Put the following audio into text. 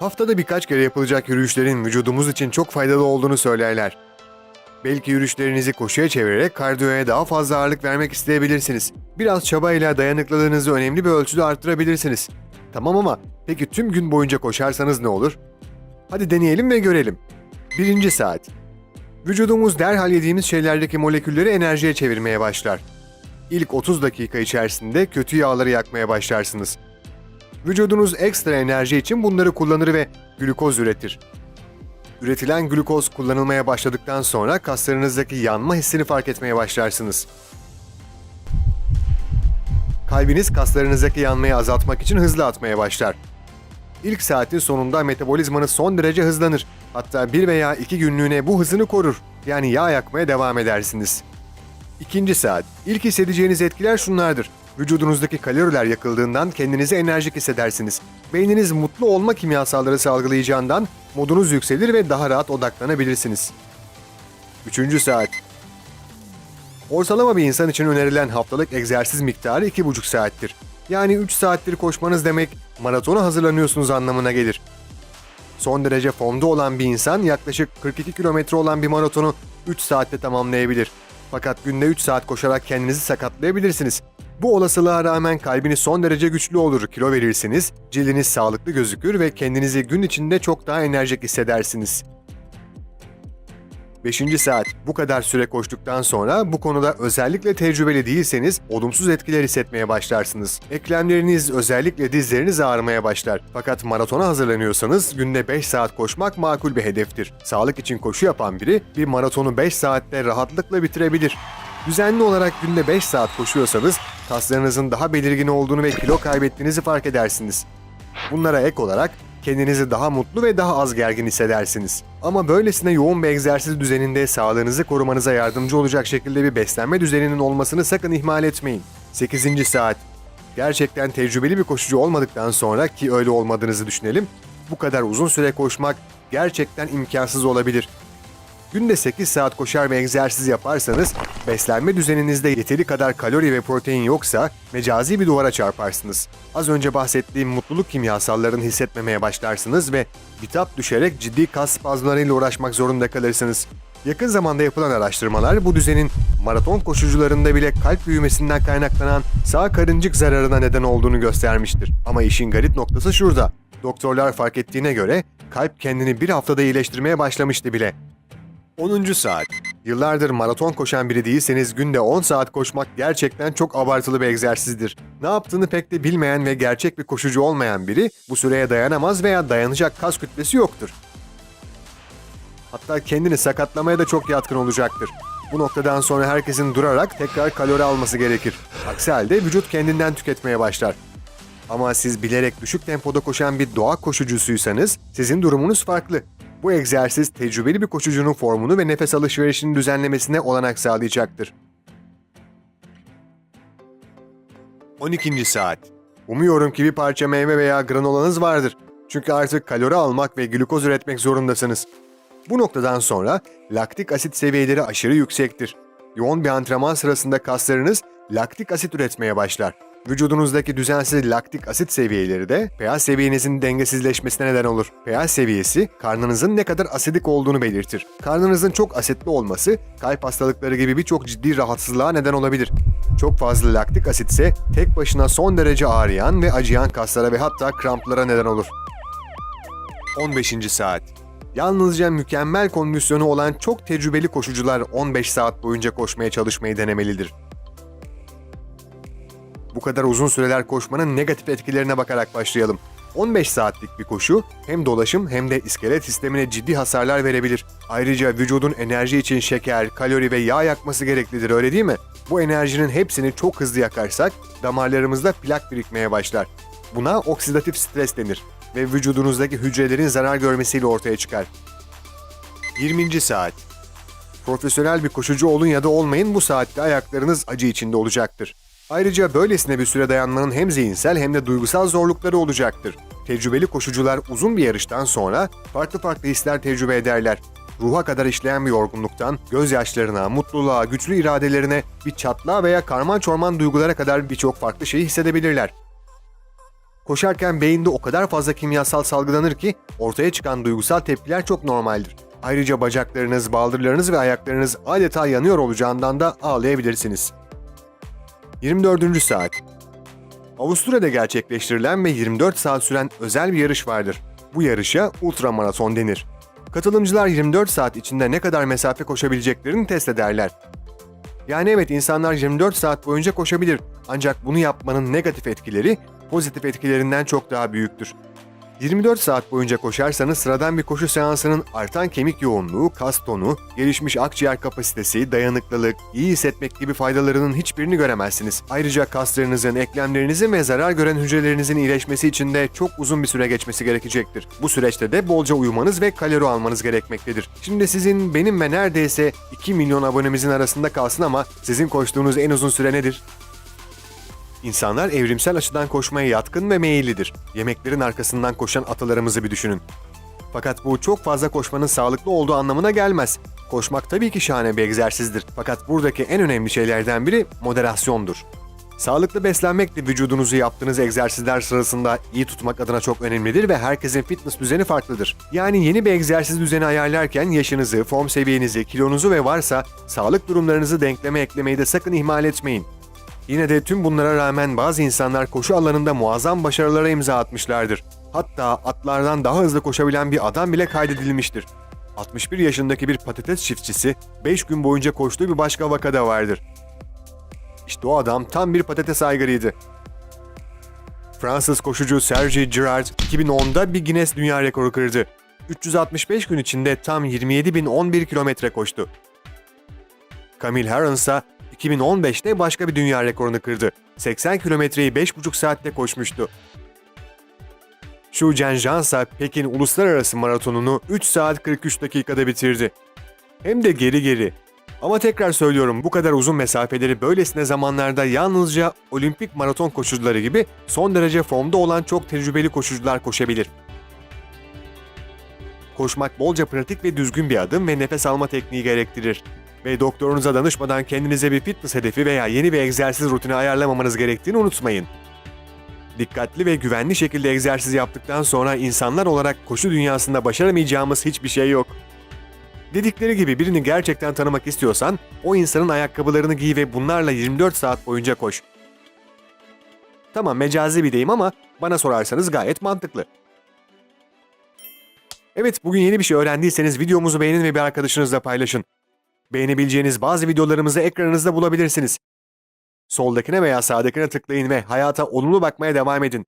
Haftada birkaç kere yapılacak yürüyüşlerin vücudumuz için çok faydalı olduğunu söylerler. Belki yürüyüşlerinizi koşuya çevirerek kardiyoya daha fazla ağırlık vermek isteyebilirsiniz. Biraz çabayla dayanıklılığınızı önemli bir ölçüde arttırabilirsiniz. Tamam ama peki tüm gün boyunca koşarsanız ne olur? Hadi deneyelim ve görelim. Birinci saat. Vücudumuz derhal yediğimiz şeylerdeki molekülleri enerjiye çevirmeye başlar. İlk 30 dakika içerisinde kötü yağları yakmaya başlarsınız. Vücudunuz ekstra enerji için bunları kullanır ve glukoz üretir. Üretilen glukoz kullanılmaya başladıktan sonra kaslarınızdaki yanma hissini fark etmeye başlarsınız. Kalbiniz kaslarınızdaki yanmayı azaltmak için hızlı atmaya başlar. İlk saatin sonunda metabolizmanız son derece hızlanır. Hatta bir veya iki günlüğüne bu hızını korur. Yani yağ yakmaya devam edersiniz. İkinci saat. İlk hissedeceğiniz etkiler şunlardır. Vücudunuzdaki kaloriler yakıldığından kendinizi enerjik hissedersiniz. Beyniniz mutlu olma kimyasalları salgılayacağından modunuz yükselir ve daha rahat odaklanabilirsiniz. Üçüncü saat. Ortalama bir insan için önerilen haftalık egzersiz miktarı 2,5 saattir. Yani 3 saattir koşmanız demek maratona hazırlanıyorsunuz anlamına gelir. Son derece formda olan bir insan yaklaşık 42 kilometre olan bir maratonu 3 saatte tamamlayabilir. Fakat günde 3 saat koşarak kendinizi sakatlayabilirsiniz. Bu olasılığa rağmen kalbiniz son derece güçlü olur, kilo verirsiniz, cildiniz sağlıklı gözükür ve kendinizi gün içinde çok daha enerjik hissedersiniz. 5. saat. Bu kadar süre koştuktan sonra bu konuda özellikle tecrübeli değilseniz olumsuz etkiler hissetmeye başlarsınız. Eklemleriniz özellikle dizleriniz ağrımaya başlar. Fakat maratona hazırlanıyorsanız günde 5 saat koşmak makul bir hedeftir. Sağlık için koşu yapan biri bir maratonu 5 saatte rahatlıkla bitirebilir. Düzenli olarak günde 5 saat koşuyorsanız kaslarınızın daha belirgin olduğunu ve kilo kaybettiğinizi fark edersiniz. Bunlara ek olarak kendinizi daha mutlu ve daha az gergin hissedersiniz. Ama böylesine yoğun bir egzersiz düzeninde sağlığınızı korumanıza yardımcı olacak şekilde bir beslenme düzeninin olmasını sakın ihmal etmeyin. 8. saat. Gerçekten tecrübeli bir koşucu olmadıktan sonra ki öyle olmadığınızı düşünelim, bu kadar uzun süre koşmak gerçekten imkansız olabilir. Günde 8 saat koşar ve egzersiz yaparsanız, beslenme düzeninizde yeteri kadar kalori ve protein yoksa mecazi bir duvara çarparsınız. Az önce bahsettiğim mutluluk kimyasallarını hissetmemeye başlarsınız ve bitap düşerek ciddi kas spazmlarıyla uğraşmak zorunda kalırsınız. Yakın zamanda yapılan araştırmalar bu düzenin maraton koşucularında bile kalp büyümesinden kaynaklanan sağ karıncık zararına neden olduğunu göstermiştir. Ama işin garip noktası şurada. Doktorlar fark ettiğine göre kalp kendini bir haftada iyileştirmeye başlamıştı bile. 10. saat. Yıllardır maraton koşan biri değilseniz günde 10 saat koşmak gerçekten çok abartılı bir egzersizdir. Ne yaptığını pek de bilmeyen ve gerçek bir koşucu olmayan biri bu süreye dayanamaz veya dayanacak kas kütlesi yoktur. Hatta kendini sakatlamaya da çok yatkın olacaktır. Bu noktadan sonra herkesin durarak tekrar kalori alması gerekir. Aksi halde vücut kendinden tüketmeye başlar. Ama siz bilerek düşük tempoda koşan bir doğa koşucusuysanız sizin durumunuz farklı. Bu egzersiz tecrübeli bir koşucunun formunu ve nefes alışverişini düzenlemesine olanak sağlayacaktır. 12. saat. Umuyorum ki bir parça meyve veya granolanız vardır. Çünkü artık kalori almak ve glukoz üretmek zorundasınız. Bu noktadan sonra laktik asit seviyeleri aşırı yüksektir. Yoğun bir antrenman sırasında kaslarınız laktik asit üretmeye başlar. Vücudunuzdaki düzensiz laktik asit seviyeleri de pH seviyenizin dengesizleşmesine neden olur. pH seviyesi karnınızın ne kadar asidik olduğunu belirtir. Karnınızın çok asitli olması kalp hastalıkları gibi birçok ciddi rahatsızlığa neden olabilir. Çok fazla laktik asit ise tek başına son derece ağrıyan ve acıyan kaslara ve hatta kramplara neden olur. 15. saat. Yalnızca mükemmel kondisyonu olan çok tecrübeli koşucular 15 saat boyunca koşmaya çalışmayı denemelidir. Bu kadar uzun süreler koşmanın negatif etkilerine bakarak başlayalım. 15 saatlik bir koşu hem dolaşım hem de iskelet sistemine ciddi hasarlar verebilir. Ayrıca vücudun enerji için şeker, kalori ve yağ yakması gereklidir öyle değil mi? Bu enerjinin hepsini çok hızlı yakarsak damarlarımızda plak birikmeye başlar. Buna oksidatif stres denir ve vücudunuzdaki hücrelerin zarar görmesiyle ortaya çıkar. 20. saat. Profesyonel bir koşucu olun ya da olmayın bu saatte ayaklarınız acı içinde olacaktır. Ayrıca böylesine bir süre dayanmanın hem zihinsel hem de duygusal zorlukları olacaktır. Tecrübeli koşucular uzun bir yarıştan sonra farklı farklı hisler tecrübe ederler. Ruha kadar işleyen bir yorgunluktan gözyaşlarına, mutluluğa, güçlü iradelerine, bir çatlağa veya karman çorman duygulara kadar birçok farklı şeyi hissedebilirler. Koşarken beyinde o kadar fazla kimyasal salgılanır ki ortaya çıkan duygusal tepkiler çok normaldir. Ayrıca bacaklarınız, baldırlarınız ve ayaklarınız adeta yanıyor olacağından da ağlayabilirsiniz. 24. saat Avusturya'da gerçekleştirilen ve 24 saat süren özel bir yarış vardır. Bu yarışa ultramaraton denir. Katılımcılar 24 saat içinde ne kadar mesafe koşabileceklerini test ederler. Yani evet insanlar 24 saat boyunca koşabilir ancak bunu yapmanın negatif etkileri pozitif etkilerinden çok daha büyüktür. 24 saat boyunca koşarsanız sıradan bir koşu seansının artan kemik yoğunluğu, kas tonu, gelişmiş akciğer kapasitesi, dayanıklılık, iyi hissetmek gibi faydalarının hiçbirini göremezsiniz. Ayrıca kaslarınızın, eklemlerinizin ve zarar gören hücrelerinizin iyileşmesi için de çok uzun bir süre geçmesi gerekecektir. Bu süreçte de bolca uyumanız ve kalori almanız gerekmektedir. Şimdi sizin, benim ve neredeyse 2 milyon abonemizin arasında kalsın ama sizin koştuğunuz en uzun süre nedir? İnsanlar evrimsel açıdan koşmaya yatkın ve meyillidir. Yemeklerin arkasından koşan atalarımızı bir düşünün. Fakat bu çok fazla koşmanın sağlıklı olduğu anlamına gelmez. Koşmak tabii ki şahane bir egzersizdir. Fakat buradaki en önemli şeylerden biri moderasyondur. Sağlıklı beslenmek de vücudunuzu yaptığınız egzersizler sırasında iyi tutmak adına çok önemlidir ve herkesin fitness düzeni farklıdır. Yani yeni bir egzersiz düzeni ayarlarken yaşınızı, form seviyenizi, kilonuzu ve varsa sağlık durumlarınızı denkleme eklemeyi de sakın ihmal etmeyin. Yine de tüm bunlara rağmen bazı insanlar koşu alanında muazzam başarılara imza atmışlardır. Hatta atlardan daha hızlı koşabilen bir adam bile kaydedilmiştir. 61 yaşındaki bir patates çiftçisi 5 gün boyunca koştuğu bir başka vakada vardır. İşte o adam tam bir patates aygırıydı. Fransız koşucu Serge Girard 2010'da bir Guinness Dünya Rekoru kırdı. 365 gün içinde tam 27.011 kilometre koştu. Camille Herron 2015'te başka bir dünya rekorunu kırdı. 80 kilometreyi 5,5 saatte koşmuştu. Xu Zhenjian ise Pekin Uluslararası Maratonu'nu 3 saat 43 dakikada bitirdi. Hem de geri geri. Ama tekrar söylüyorum bu kadar uzun mesafeleri böylesine zamanlarda yalnızca olimpik maraton koşucuları gibi son derece formda olan çok tecrübeli koşucular koşabilir. Koşmak bolca pratik ve düzgün bir adım ve nefes alma tekniği gerektirir. Ve doktorunuza danışmadan kendinize bir fitness hedefi veya yeni bir egzersiz rutini ayarlamamanız gerektiğini unutmayın. Dikkatli ve güvenli şekilde egzersiz yaptıktan sonra insanlar olarak koşu dünyasında başaramayacağımız hiçbir şey yok. Dedikleri gibi birini gerçekten tanımak istiyorsan o insanın ayakkabılarını giy ve bunlarla 24 saat boyunca koş. Tamam mecazi bir deyim ama bana sorarsanız gayet mantıklı. Evet bugün yeni bir şey öğrendiyseniz videomuzu beğenin ve bir arkadaşınızla paylaşın. Beğenebileceğiniz bazı videolarımızı ekranınızda bulabilirsiniz. Soldakine veya sağdakine tıklayın ve hayata olumlu bakmaya devam edin.